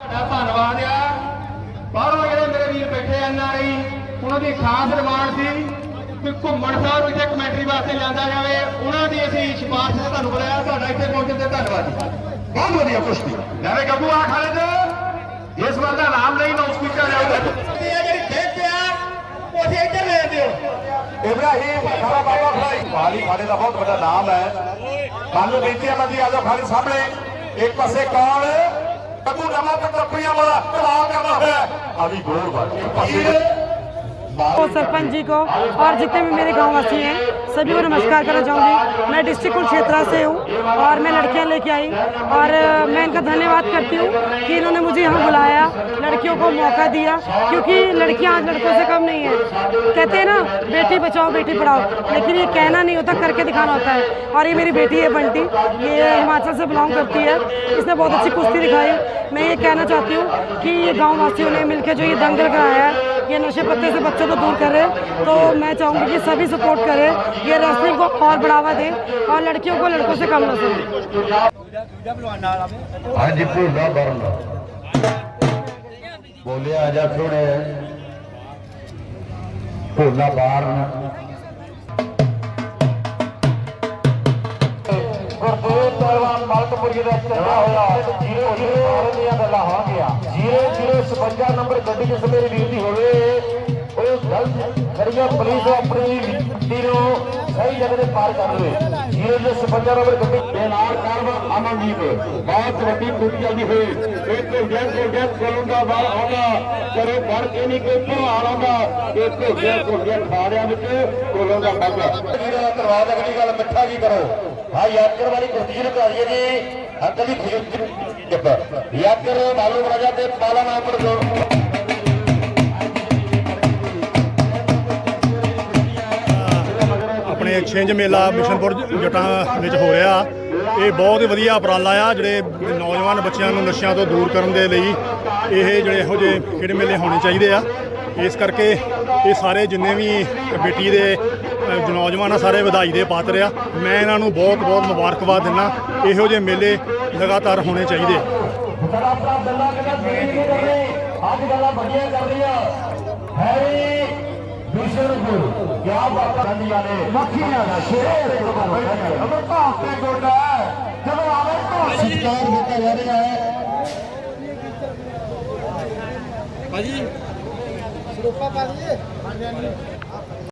ਤੁਹਾਡਾ ਧੰਨਵਾਦ ਆ। ਬਾਹਰੋਂ ਜਿਹੜੇ ਮੇਰੇ ਵੀਰ ਬੈਠੇ ਆਰ ਆਈ ਉਹਨਾਂ ਦੀ ਖਾਸ ਡਿਮਾਂਡ ਸੀ ਕਿ ਘੁੰਮਣ ਸਾਹਿਬ ਨੂੰ ਇੱਥੇ ਕਮੈਂਟਰੀ ਵਾਸਤੇ ਲਿਆਂਦਾ ਜਾਵੇ। ਉਹਨਾਂ ਦੀ ਅਸੀਂ ਸਿਫਾਰਿਸ਼ ਤੇ ਤੁਹਾਨੂੰ ਬੁਲਾਇਆ ਤੁਹਾਡਾ ਇੱਥੇ ਪਹੁੰਚਣ ਤੇ ਧੰਨਵਾਦ ਜੀ। ਬਹੁਤ ਵਧੀਆ ਕੁਸ਼ਤੀ ਲੈ ਗੱਗੂ ਆ ਖਾਲਦ ਇਸ ਵਾਰ ਦਾ ਨਾਮ ਨਹੀਂ ਲਾਉ ਸਪੀਕਰ ਜਾਊਗਾ ਜਿਹੜੀ ਖੇਡ ਪਿਆ ਉਹ ਅਸੀਂ ਇੱਧਰ ਲੈ ਦਿਓ ਇਬਰਾਹੀਮ ਖਾਰਾ ਬਾਬਾ ਖੜਾਈ ਪਾਲੀ ਖਾੜੇ ਦਾ ਬਹੁਤ ਵੱਡਾ ਨਾਮ ਹੈ। ਸਾਨੂੰ ਬੇਨਤੀ ਹੈ ਮਦੀ ਆਜੋ ਖਾਲੀ ਸਾਹਮਣੇ। ਇੱਕ ਪਾਸੇ ਕੌਣ ਕੱਦੂ ਨਵਾਂ ਪਟਰਪੀਆਂ ਵਾਲਾ ਕਲਾ ਕਰਦਾ ਹੋਇਆ ਅਭੀ ਗੋਲ ਬਾਤ ਇੱਕ ਪਾਸੇ और सरपंच जी को और जितने भी मेरे गांव वासी हैं सभी को नमस्कार करना चाहूँगी मैं डिस्ट्रिक्ट कुरुक्षेत्रा से हूँ और मैं लड़कियां लेके आई और अ, मैं इनका धन्यवाद करती हूँ कि इन्होंने मुझे यहाँ बुलाया लड़कियों को मौका दिया क्योंकि लड़कियाँ आज लड़कों से कम नहीं है कहते हैं ना बेटी बचाओ बेटी पढ़ाओ लेकिन ये कहना नहीं होता करके दिखाना होता है और ये मेरी बेटी है बंटी ये हिमाचल से बिलोंग करती है इसने बहुत अच्छी कुश्ती दिखाई मैं ये कहना चाहती हूँ कि ये गाँव वासियों ने मिलकर जो ये दंगल कराया है, ये नशे पत्ते से बच्चों को दूर करें तो मैं चाहूँगी कि सभी सपोर्ट करें, ये रेस्लिंग को और बढ़ावा दें और लड़कियों को लड़कों से कम न समझें बोलिए आजा छोड़े। भोला बार ਪਹਿਲਵਾਨ ਦਾ ਚੱਲਾ ਹੋਇਆ, ਜੀਰੋ ਜੀਰੋ ਮਾਰਨ ਦੀਆਂ ਗੱਲਾਂ ਹੋ ਗਿਆ ਜੀਰੋ ਜੀਰੋ 56 ਨੰਬਰ ਗੱਡੀ ਜਿਸ ਮੇਰੀ ਵੀਰ ਦੀ ਹੋਵੇ, ਉਹ ਗਲਤ ਖੜੀਆਂ ਪੁਲਿਸ ਆਪਣੀ ਗੱਡੀ ਨੂੰ ਸਹੀ ਜਗ੍ਹਾ ਤੇ ਪਾਰ ਕਰ ਲਵੇ। ਜੀਰੋ ਜੀਰੋ 56 ਨੰਬਰ ਗੱਡੀ ਦੇ ਨਾਲ ਕਰਵਾ ਅਮਨਦੀਪ। ਬਹੁਤ ਵੱਡੀ ਕੁੱਤੀ ਜਲਦੀ ਹੋਈ। ਇੱਕ ਜੈਸ ਜੈਸ ਕੋਲੋਂ ਦਾ ਬਾਹਰ ਆਉਂਦਾ। ਕਰੇ ਫੜ ਕੇ ਨਹੀਂ ਕੋਈ ਭਾਲ ਆਉਂਦਾ। ਇੱਕ ਜੈਸ ਕੋਲੋਂ ਖਾੜਿਆਂ ਵਿੱਚ ਕੋਲੋਂ ਦਾ ਬੱਗਾ ਜਿਹੜਾ ਕਰਵਾ ਅਗਲੀ ਗੱਲ, ਮਿੱਠਾ ਕੀ ਕਰੋ। ਹਾਂ ਯਾਕਰ ਵਾਲੀ ਕੁਰਤੀ ਜਿਹਨੂੰ ਕਰਾਈਏ ਜੀ ਅੰਕਲ ਜੀ ਖੁਸ਼ੀ ਜੱਬ ਯਾਕਰ ਮਾਲੂਮ ਰਾਜਾ ਤੇ ਪਾਲਾ ਨਾਮ ਪਰ ਦੋ ਆਪਣੇ ਐਕਸਚੇਂਜ ਮੇਲਾ ਮਿਸ਼ਨਪੁਰ ਜਟਾਂ ਵਿੱਚ ਹੋ ਰਿਹਾ। ਇਹ ਬਹੁਤ ਹੀ ਵਧੀਆ ਉਪਰਾਲਾ ਆ, ਜਿਹੜੇ ਨੌਜਵਾਨ ਬੱਚਿਆਂ ਨੂੰ ਨਸ਼ਿਆਂ ਤੋਂ ਦੂਰ ਕਰਨ ਦੇ ਲਈ ਇਹ ਜਿਹੜੇ ਇਹੋ ਜਿਹੇ ਖੇਡ ਮੇਲੇ ਹੋਣੇ ਚਾਹੀਦੇ ਆ। ਇਸ ਕਰਕੇ ਇਹ ਸਾਰੇ ਜਿੰਨੇ ਵੀ ਕਮੇਟੀ ਦੇ ਅ, ਨੌਜਵਾਨ ਆ ਸਾਰੇ ਵਧਾਈ ਦੇ ਪਾਤਰ ਆ। ਮੈਂ ਇਹਨਾਂ ਨੂੰ ਬਹੁਤ ਬਹੁਤ ਮੁਬਾਰਕਬਾਦ ਦਿੰਦਾ। ਇਹੋ ਜਿਹੇ ਮੇਲੇ ਲਗਾਤਾਰ ਹੋਣੇ ਚਾਹੀਦੇ ਆ। ਸਤਿਕਾਰ ਦਿੱਤਾ ਜਾ ਰਿਹਾ ਹੈ ਸਰੂਪਾ ਪਾ ਦਈਏ